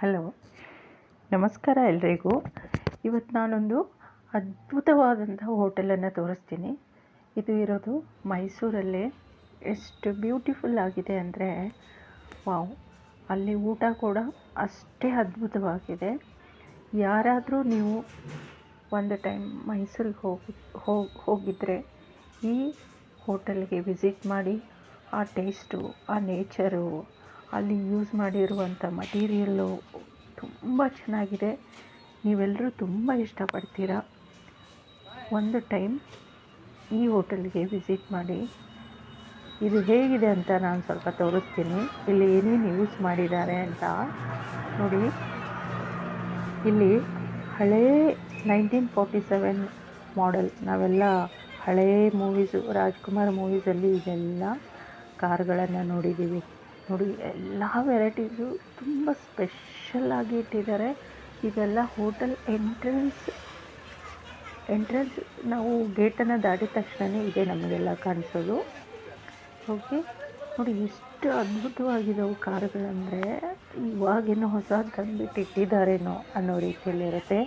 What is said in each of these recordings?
Hello. ನಮಸ್ಕಾರ ಎಲ್ರಿಗೂ. ಇವತ್ತು ನಾನೊಂದು ಅದ್ಭುತವಾದಂಥ ಹೋಟೆಲನ್ನು ತೋರಿಸ್ತೀನಿ. ಇದು ಇರೋದು ಮೈಸೂರಲ್ಲೇ ಎಷ್ಟು ಬ್ಯೂಟಿಫುಲ್ ಆಗಿದೆ ಅಂದರೆ ವಾವ್. ಅಲ್ಲಿ ಊಟ ಕೂಡ ಅಷ್ಟೇ ಅದ್ಭುತವಾಗಿದೆ. ಯಾರಾದರೂ ನೀವು ಒಂದು ಟೈಮ್ ಮೈಸೂರಿಗೆ ಹೋಗಿ ಹೋಗಿ ಹೋಗಿದ್ದರೆ ಈ ಹೋಟೆಲ್ಗೆ ವಿಸಿಟ್ ಮಾಡಿ, ಆ ಟೇಸ್ಟು, ಆ ನೇಚರು ಅಲ್ಲಿ ಯೂಸ್ ಮಾಡಿರುವಂಥ ಮಟೀರಿಯಲ್ಲು ತುಂಬ ಚೆನ್ನಾಗಿದೆ. ನೀವೆಲ್ಲರೂ ತುಂಬ ಇಷ್ಟಪಡ್ತೀರ? ಒಂದು ಟೈಮ್ ಈ ಹೋಟೆಲ್ಗೆ ವಿಸಿಟ್ ಮಾಡಿ. ಇದು ಹೇಗಿದೆ ಅಂತ ನಾನು ಸ್ವಲ್ಪ ತೋರಿಸ್ತೀನಿ. ಇಲ್ಲಿ ಏನೇನು ಯೂಸ್ ಮಾಡಿದ್ದಾರೆ ಅಂತ ನೋಡಿ. ಇಲ್ಲಿ ಹಳೇ ನೈನ್ಟೀನ್ ಫೋರ್ಟಿ ಸೆವೆನ್ ಮಾಡೆಲ್ ನಾವೆಲ್ಲ ಹಳೇ ಮೂವೀಸು ರಾಜ್ಕುಮಾರ್ ಮೂವೀಸಲ್ಲಿ ಇದೆಲ್ಲ ಕಾರ್ಗಳನ್ನು ನೋಡಿದ್ದೀವಿ ನೋಡಿ, ಎಲ್ಲ ವೆರೈಟೀಸು ತುಂಬ ಸ್ಪೆಷಲ್ಲಾಗಿ ಇಟ್ಟಿದ್ದಾರೆ. ಇದೆಲ್ಲ ಹೋಟೆಲ್ ಎಂಟ್ರೆನ್ಸ್ ಎಂಟ್ರೆನ್ಸ್ ನಾವು ಗೇಟನ್ನು ದಾಟಿದ ತಕ್ಷಣವೇ ಇದೆ ನಮಗೆಲ್ಲ ಕಾಣಿಸೋದು. ಓಕೆ ನೋಡಿ, ಎಷ್ಟು ಅದ್ಭುತವಾಗಿದ್ದಾವೆ ಕಾರುಗಳಂದರೆ. ಇವಾಗೇನೋ ಹೊಸ ತಂದುಬಿಟ್ಟು ಇಟ್ಟಿದ್ದಾರೇನೋ ಅನ್ನೋ ರೀತಿಯಲ್ಲಿರುತ್ತೆ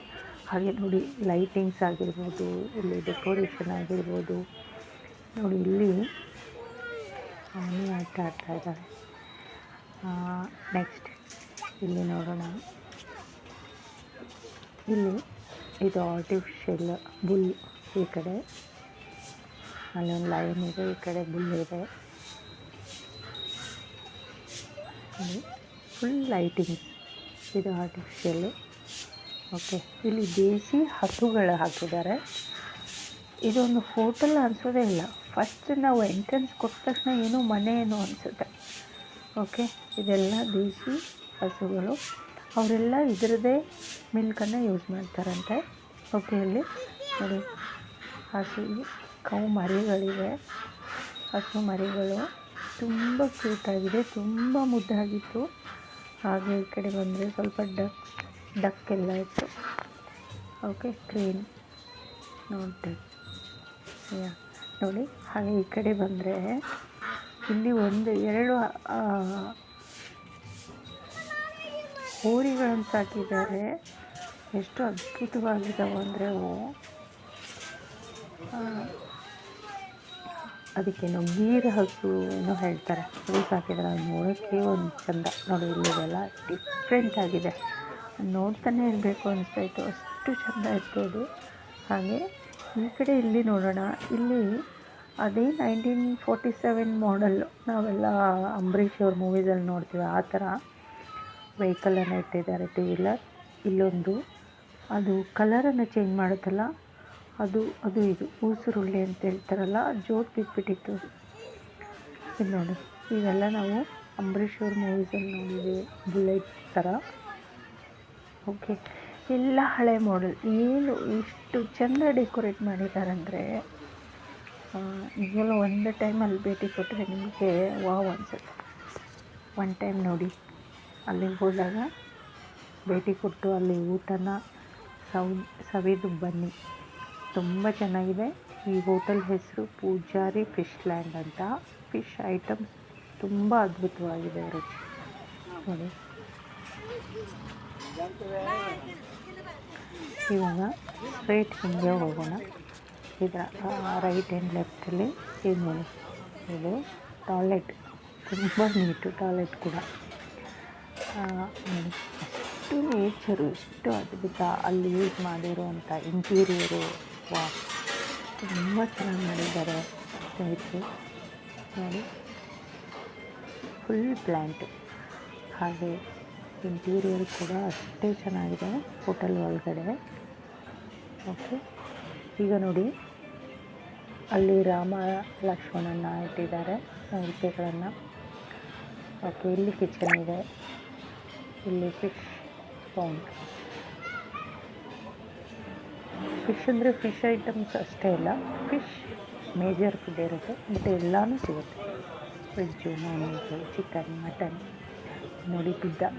ಹಾಗೆ ನೋಡಿ ಲೈಟಿಂಗ್ಸ್ ಆಗಿರ್ಬೋದು, ಇಲ್ಲಿ ಡೆಕೋರೇಷನ್ ಆಗಿರ್ಬೋದು. ನೋಡಿ, ಇಲ್ಲಿ ಆನೆ ಆಟ ಆಡ್ತಾ ಇದ್ದಾರೆ. ನೆಕ್ಸ್ಟ್ ಇಲ್ಲಿ ನೋಡೋಣ. ಇಲ್ಲಿ ಇದು ಆರ್ಟಿಫಿಷಿಯಲ್ ಬುಲ್ ಈ ಕಡೆ. ಅಲ್ಲೊಂದು ಲೈನ್ ಇದೆ, ಈ ಕಡೆ ಬುಲ್ ಇದೆ. ಫುಲ್ ಲೈಟಿಂಗ್ ಇದು ಆರ್ಟಿಫಿಷಿಯಲ್ ಓಕೆ ಇಲ್ಲಿ ದೇಸಿ ಹಸುಗಳು ಹಾಕಿದ್ದಾರೆ. ಇದೊಂದು ಹೋಟೆಲ್ ಅನಿಸೋದೇ ಇಲ್ಲ. ಫಸ್ಟ್ ನಾವು ಎಂಟ್ರೆನ್ಸ್ ಕೊಟ್ಟ ತಕ್ಷಣ ಏನೋ ಮನೆ ಏನೋ ಅನಿಸುತ್ತೆ. ಓಕೆ? ಇದೆಲ್ಲ ದೇಶಿ ಹಸುಗಳು. ಅವರೆಲ್ಲ ಇದರದ್ದೇ ಮಿಲ್ಕನ್ನು ಯೂಸ್ ಮಾಡ್ತಾರಂತೆ. ಓಕೆ ಇಲ್ಲಿ ನೋಡಿ. ಹಸು ಕೌ ಮರಿಗಳಿವೆ. ಹಸು ಮರಿಗಳು ತುಂಬ ಕ್ಯೂಟಾಗಿದೆ ತುಂಬ ಮುದ್ದಾಗಿತ್ತು. ಹಾಗೆ ಈ ಕಡೆ ಬಂದರೆ ಸ್ವಲ್ಪ ಡಕ್ ಡಕ್ ಎಲ್ಲ ಇತ್ತು. ಓಕೆ ಕ್ರೀನ್ ನೋಡಿ ಯಾ ನೋಡಿ, ಹಾಗೆ ಈ ಕಡೆ ಬಂದರೆ ಇಲ್ಲಿ ಒಂದು ಎರಡು ಹೋರಿಗಳನ್ನು ಸಾಕಿದ್ದಾರೆ ಎಷ್ಟು ಅದ್ಭುತವಾಗಿದ್ದಾವೆ ಅಂದರೆ ಅವು. ಅದಕ್ಕೇನು ನೀರು ಹಸು ಏನೋ ಹೇಳ್ತಾರೆ. ಅದು ಸಾಕಿದ್ರೆ ಅದು ನೋಡೋಕ್ಕೆ ಒಂದು ಚಂದ. ನೋಡಿ ಇಲ್ಲಿದೆಲ್ಲ ಡಿಫ್ರೆಂಟ್ ಆಗಿದೆ. ನೋಡ್ತಾನೆ ಇರಬೇಕು ಅನಿಸ್ತಾಯಿತ್ತು. ಅಷ್ಟು ಚೆಂದ ಇತ್ತು ಹಾಗೆ ಈ ಕಡೆ ಇಲ್ಲಿ ನೋಡೋಣ. ಇಲ್ಲಿ ಅದೇ ನೈನ್ಟೀನ್ ಫೋರ್ಟಿ ಸೆವೆನ್ ಮಾಡಲ್ಲು ನಾವೆಲ್ಲ ಅಂಬರೀಷ್ ಅವ್ರ ಮೂವೀಸಲ್ಲಿ ನೋಡ್ತೀವಿ. ಆ ಥರ ವೆಹಿಕಲನ್ನು ಇಟ್ಟಿದ್ದಾರೆ. ಟೂ ವೀಲರ್ ಇಲ್ಲೊಂದು. ಅದು ಕಲರನ್ನು ಚೇಂಜ್ ಮಾಡುತ್ತಲ್ಲ, ಅದು ಅದು ಇದು ಊಸುರುಳ್ಳಿ ಅಂತ ಹೇಳ್ತಾರಲ್ಲ ಜೋತ್ ಬಿಟ್ಬಿಟ್ಟಿತ್ತು. ಇಲ್ಲಿ ನೋಡಿ, ಇವೆಲ್ಲ ನಾವು ಅಂಬರೀಷ್ ಅವ್ರ ಮೂವೀಸಲ್ಲಿ ನೋಡಿದ್ದೀವಿ ಬುಲೆಟ್ ಥರ ಓಕೆ ಎಲ್ಲ ಹಳೆ ಮಾಡೆಲ್ ಏನು ಇಷ್ಟು ಚೆಂದ ಡೆಕೋರೇಟ್ ಮಾಡಿದ್ದಾರಂದರೆ ಈಗೆಲ್ಲ ಒಂದು ಟೈಮ್ ಅಲ್ಲಿ ಭೇಟಿ ಕೊಟ್ಟರೆ ನಿಮಗೆ ವಾವ್ ಅನಿಸುತ್ತೆ. ಒನ್ ಟೈಮ್ ನೋಡಿ. ಅಲ್ಲಿಗೆ ಹೋದಾಗ ಭೇಟಿ ಕೊಟ್ಟು ಅಲ್ಲಿ ಊಟನ ಸವ್, ಸವಿದು ಬನ್ನಿ. ತುಂಬ ಚೆನ್ನಾಗಿದೆ. ಈ ಹೋಟೆಲ್ ಹೆಸರು ಪೂಜಾರಿ ಫಿಶ್ ಲ್ಯಾಂಡ್ ಅಂತ. ಫಿಶ್ ಐಟಮ್ಸ್ ತುಂಬ ಅದ್ಭುತವಾಗಿದೆ ರುಚಿ. ನೋಡಿ. ಇವಾಗ ಸ್ಟ್ರೈಟ್ ಹಿಂಗೆ ಹೋಗೋಣ. ಇದರ ರೈಟ್ ಆ್ಯಂಡ್ ಲೆಫ್ಟಲ್ಲಿ ಇದು ನೋಡಿ ಇದು. ಟಾಯ್ಲೆಟ್ ತುಂಬ ನೀಟು ಟಾಯ್ಲೆಟ್ ಕೂಡ. ನೋಡಿ ಅಷ್ಟು ನೇಚರು ಎಷ್ಟು ಅದ್ಭುತ ಅಲ್ಲಿ ಯೂಸ್ ಮಾಡಿರುವಂಥ ಇಂಟೀರಿಯರು ವಾ, ತುಂಬ ಚೆನ್ನಾಗಿ ಮಾಡಿದ್ದಾರೆ. ಸ್ನೇಹಿತರು ನೋಡಿ. ಫುಲ್ ಪ್ಲ್ಯಾಂಟು ಹಾಗೆ ಇಂಟೀರಿಯರ್ ಕೂಡ ಅಷ್ಟೇ ಚೆನ್ನಾಗಿದೆ ಹೋಟೆಲ್ ಒಳಗಡೆ. ಓಕೆ ಈಗ ನೋಡಿ. ಅಲ್ಲಿ ರಾಮ, ಲಕ್ಷ್ಮಣನ ಇಟ್ಟಿದ್ದಾರೆ ಮೂರ್ತಿಗಳನ್ನು. ಓಕೆ ಇಲ್ಲಿ ಕಿಚನ್ ಇದೆ. ಇಲ್ಲಿ ಫಿಶ್ ಪೌಂಡ್ ಫಿಶ್ ಅಂದರೆ ಫಿಶ್ ಐಟಮ್ಸ್ ಅಷ್ಟೇ ಇಲ್ಲ ಫಿಶ್ ಮೇಜರ್ ಫುಡ್ ಇರುತ್ತೆ. ಮತ್ತು ಎಲ್ಲಾನು ಸಿಗುತ್ತೆ. Veg non veg chicken mutton ನೋಡಿ ಪಿಜ್ಜಾ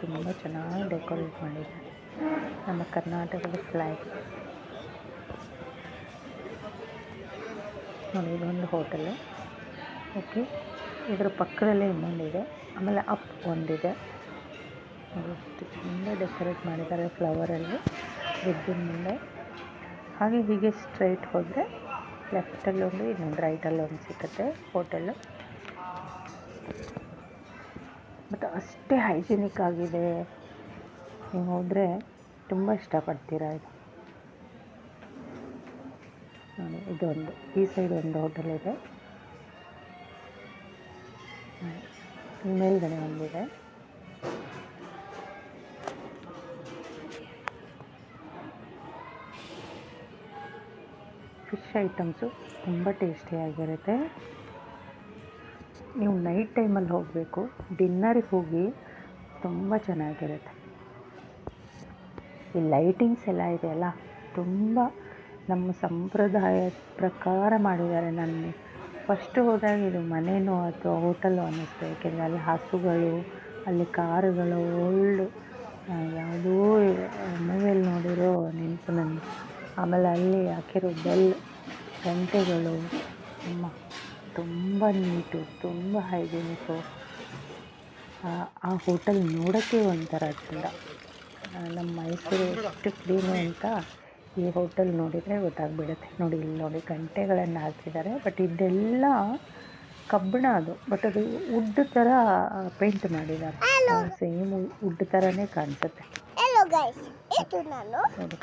ತುಂಬ ಚೆನ್ನಾಗಿ ಡೆಕೋರೇಟ್ ಮಾಡಿದ್ದಾರೆ. ನಮ್ಮ ಕರ್ನಾಟಕದ ಫ್ಲ್ಯಾಗ್ ನೋಡಿ ಇದೊಂದು ಹೋಟೆಲು. ಓಕೆ, ಇದರ ಪಕ್ಕದಲ್ಲೇ ಇನ್ನೊಂದಿದೆ ಆಮೇಲೆ ಅಪ್ ಒಂದಿದೆ. ಚೆಂದ ಡೆಕೋರೇಟ್ ಮಾಡಿದ್ದಾರೆ ಫ್ಲವರಲ್ಲಿ. ಬ್ರಿಡ್ಜಿನ ಮುಂದೆ. ಹಾಗೆ ಹೀಗೆ ಸ್ಟ್ರೈಟ್ ಹೋದರೆ ಲೆಫ್ಟಲ್ಲಿ ಒಂದು, ಇನ್ನೊಂದು ರೈಟಲ್ಲಿ ಒಂದು ಸಿಗುತ್ತೆ ಹೋಟೆಲ್. ಮತ್ತು ಅಷ್ಟೇ ಹೈಜಿನಿಕ್ ಆಗಿದೆ. ನೀವು ಹೋದರೆ ತುಂಬ ಇಷ್ಟಪಡ್ತೀರಾ ಇದು? ನೋಡಿ, ಇದೊಂದು, ಈ ಸೈಡ್ ಒಂದು ಹೋಟೆಲ್ ಇದೆ. ಮೇಲ್ಗಡೆ ಒಂದಿದೆ. ಫಿಶ್ ಐಟಮ್ಸು ತುಂಬ ಟೇಸ್ಟಿಯಾಗಿರುತ್ತೆ ನೀವು ನೈಟ್ ಟೈಮಲ್ಲಿ ಹೋಗಬೇಕು ಡಿನ್ನರಿಗೆ ಹೋಗಿ ತುಂಬ ಚೆನ್ನಾಗಿರುತ್ತೆ. ಈ ಲೈಟಿಂಗ್ಸ್ ಎಲ್ಲ ಇದೆಯಲ್ಲ, ತುಂಬ ನಮ್ಮ ಸಂಪ್ರದಾಯ ಪ್ರಕಾರ ಮಾಡಿದ್ದಾರೆ ನನಗೆ. ಫಸ್ಟ್ ಹೋದಾಗ ಇದು ಮನೆಯೋ ಅಥವಾ ಹೋಟೆಲು ಅನ್ನಿಸ್ತು. ಏಕೆಂದರೆ ಅಲ್ಲಿ ಹಸುಗಳು, ಅಲ್ಲಿ ಕಾರುಗಳು ಓಲ್ಡ್ ಯಾವುದೋ ಮೂವಿಯಲ್ಲಿ ನೋಡಿರೋ ನೆನಪು ನನಗೆ. ಆಮೇಲೆ ಅಲ್ಲಿ ಹಾಕಿರೋ ಬೆಲ್ ಗಂಟೆಗಳು, ಅಮ್ಮ, ತುಂಬ ನೀಟು, ತುಂಬ ಹೈಜಿನಿಕ್ಕು ಆ ಹೋಟೆಲ್ ನೋಡೋಕ್ಕೆ ಒಂಥರ ಚಂದ ನಮ್ಮ ಮೈಸೂರು ಎಷ್ಟು ಕ್ಲೀನು ಅಂತ ಈ ಹೋಟೆಲ್ ನೋಡಿದರೆ ಗೊತ್ತಾಗ್ಬಿಡುತ್ತೆ. ನೋಡಿ ಇಲ್ಲಿ ನೋಡಿ ಗಂಟೆಗಳನ್ನು ಹಾಕಿದ್ದಾರೆ. ಬಟ್ ಇದೆಲ್ಲ ಕಬ್ಬಿಣ ಅದು. ಬಟ್ ಅದು ವುಡ್ ಥರ ಪೇಂಟ್ ಮಾಡಿದ್ದಾರೆ. ಸೇಮ್ ವುಡ್ ಥರನೇ ಕಾಣಿಸುತ್ತೆ. ನೋಡಿ.